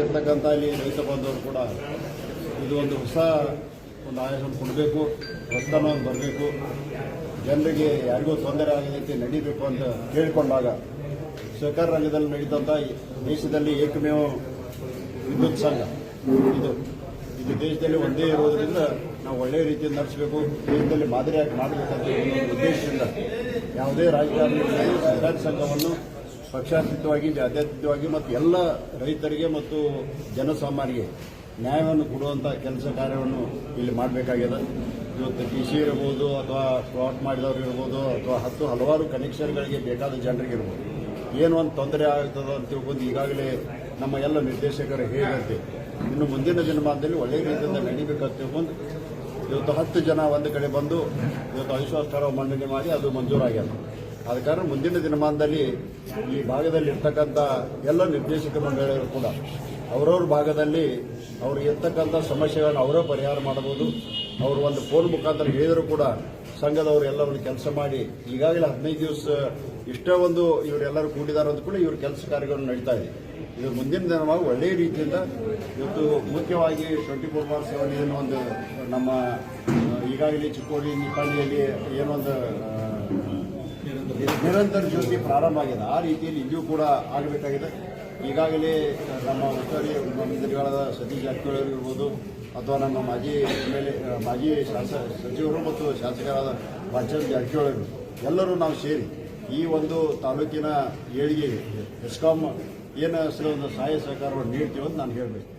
ಇರ್ತಕ್ಕಂಥ ಇಲ್ಲಿ ರೈತ ಬಾಂಧವರು ಕೂಡ ಇದು ಒಂದು ಹೊಸ ಒಂದು ಆಯಾಸವನ್ನು ಕೊಡಬೇಕು ಹೊಸತನ ಬರಬೇಕು, ಜನರಿಗೆ ಯಾರಿಗೂ ತೊಂದರೆ ಆಗದಂತೆ ನಡೀಬೇಕು ಅಂತ ಕೇಳಿಕೊಂಡಾಗ ಸಹಕಾರ ರಂಗದಲ್ಲಿ ನಡೀತಂಥ ದೇಶದಲ್ಲಿ ಏಕಮೇವ ವಿದ್ಯುತ್ ಸಂಘ ಇದು. ಇದು ದೇಶದಲ್ಲಿ ಒಂದೇ ಇರೋದರಿಂದ ನಾವು ಒಳ್ಳೆಯ ರೀತಿಯಲ್ಲಿ ನಡೆಸಬೇಕು, ದೇಶದಲ್ಲಿ ಮಾದರಿಯಾಗಿ ಮಾಡಬೇಕಂತ ಉದ್ದೇಶದಿಂದ ಯಾವುದೇ ರಾಜಕಾರಣಿ ಸಂಘವನ್ನು ಪಕ್ಷಾತೀತವಾಗಿ ಜಾತ್ಯತೀತವಾಗಿ ಮತ್ತು ಎಲ್ಲ ರೈತರಿಗೆ ಮತ್ತು ಜನಸಾಮಾನ್ಯರಿಗೆ ನ್ಯಾಯವನ್ನು ಕೊಡುವಂಥ ಕೆಲಸ ಕಾರ್ಯವನ್ನು ಇಲ್ಲಿ ಮಾಡಬೇಕಾಗಿದೆ. ಇವತ್ತು ಟಿ ಸಿ ಇರ್ಬೋದು ಅಥವಾ ಪ್ಲಾಟ್ ಮಾಡಿದವರು ಇರ್ಬೋದು ಅಥವಾ ಹತ್ತು ಹಲವಾರು ಕನೆಕ್ಷನ್ಗಳಿಗೆ ಬೇಕಾದ ಜನರಿಗೆ ಇರ್ಬೋದು. ಏನು ಒಂದು ತೊಂದರೆ ಆಗ್ತದೆ ಅಂತ ತಿಳ್ಕೊಂಡು ಈಗಾಗಲೇ ನಮ್ಮ ಎಲ್ಲ ನಿರ್ದೇಶಕರು ಹೇಗಂತೆ ಇನ್ನು ಮುಂದಿನ ದಿನಮಾನದಲ್ಲಿ ಒಳ್ಳೆಯ ರೀತಿಯಿಂದ ನಡೀಬೇಕಂತ ತಿಳ್ಕೊಂಡು ಇವತ್ತು ಹತ್ತು ಜನ ಒಂದು ಕಡೆ ಬಂದು ಇವತ್ತು ಅವಿಶ್ವಾಸ ಮಂಡನೆ ಮಾಡಿ ಅದು ಮಂಜೂರಾಗ್ಯದ ಆದ ಕಾರಣ ಮುಂದಿನ ದಿನಮಾನದಲ್ಲಿ ಈ ಭಾಗದಲ್ಲಿ ಇರ್ತಕ್ಕಂಥ ಎಲ್ಲ ನಿರ್ದೇಶಕ ಮಂಡಳಿಗಳು ಕೂಡ ಅವರವ್ರ ಭಾಗದಲ್ಲಿ ಅವ್ರಿಗೆ ಇರ್ತಕ್ಕಂಥ ಸಮಸ್ಯೆಗಳನ್ನು ಅವರೇ ಪರಿಹಾರ ಮಾಡಬಹುದು. ಅವರು ಒಂದು ಫೋನ್ ಮುಖಾಂತರ ಹೇಳಿದರೂ ಕೂಡ ಸಂಘದವರು ಎಲ್ಲ ಒಂದು ಕೆಲಸ ಮಾಡಿ, ಈಗಾಗಲೇ ಹದಿನೈದು ದಿವಸ ಇಷ್ಟೇ ಒಂದು ಇವರೆಲ್ಲರೂ ಕೂಡಿದ್ದಾರೆ ಅಂತ ಕೂಡ ಇವ್ರ ಕೆಲಸ ಕಾರ್ಯಗಳನ್ನು ನಡೀತಾ ಇದೆ. ಇದು ಮುಂದಿನ ದಿನವಾಗಿ ಒಳ್ಳೆಯ ರೀತಿಯಿಂದ ಇವತ್ತು ಮುಖ್ಯವಾಗಿ ಟ್ವೆಂಟಿ ಫೋರ್ ಬಾರ್ ಸೆವೆನ್ ಏನೋ ಒಂದು ನಮ್ಮ, ಈಗಾಗಲೇ ಚಿಕ್ಕೋಡಿ ನಿಪಾಣಿಯಲ್ಲಿ ಏನೊಂದು ನಿರಂತರ ಜ್ಯೋತಿ ಪ್ರಾರಂಭ ಆಗಿದೆ. ಆ ರೀತಿಯಲ್ಲಿ ಇಲ್ಲಿಯೂ ಕೂಡ ಆಗಬೇಕಾಗಿದೆ. ಈಗಾಗಲೇ ನಮ್ಮ ಉಸ್ತುವಾರಿ ಮಂತ್ರಿಗಳಾದ ಸತೀಶ್ ಜಾರಕಿಹೊಳಿ ಇರ್ಬೋದು, ಅಥವಾ ನಮ್ಮ ಮಾಜಿ ಎಂ ಎಲ್ ಎ ಮಾಜಿ ಶಾಸಕ ಸಚಿವರು ಮತ್ತು ಶಾಸಕರಾದ ಬಾಲಚಂದ್ರ ಜಾರಕಿಹೊಳಿ ಎಲ್ಲರೂ ನಾವು ಸೇರಿ ಈ ಒಂದು ತಾಲೂಕಿನ ಏಳಿಗೆ ಎಸ್ಕಾಂ, ಏನು ಒಂದು ಸಹಾಯ ಸಹಕಾರವನ್ನು ನೀಡ್ತೀವಿ ಅಂತ ನಾನು ಹೇಳಬೇಕು.